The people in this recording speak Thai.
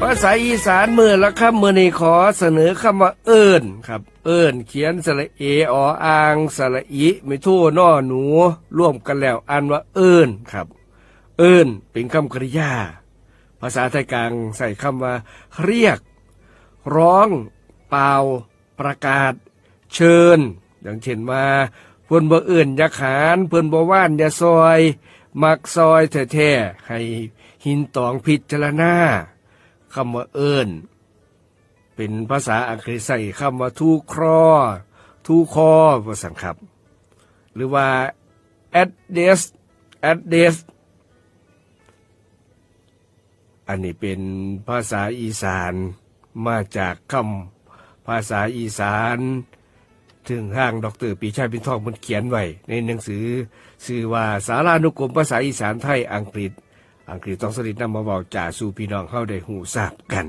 ภาษาอีสานมือละครับมือนี้ขอเสนอคำว่าเอิญครับ เอิญเขียนสระเอออางสระอิไม่โทนอหนู ร่วมกันแล้วอ่านว่าเอิญครับ เอิญเป็นคำกริยา ภาษาไทยกลางใส่คำว่า เรียก ร้อง เป่า ประกาศ เชิญ อย่างเช่นว่าเพื่อนบ่เอื่นอยาขานเพื่อนบ่ว่านอยาซอย มักซอยแท้ๆให้หินตองพิจารณา คำว่าเอิญเป็นภาษาอังกฤษใส่คำว่าทูครอทูคอภาษาครับ หรือว่า address address อันนี้เป็นภาษาอีสานมาจากคำภาษาอีสานถึงห้างดรปีชาพินทองมันเขียนไว้ ในหนังสือชื่อว่าสารานุกรมภาษาอีสานไทยอังกฤษ อังกฤษต้องสลิดนำมาบอกจ่าสู่พี่น้องเข้าได้หูทราบกัน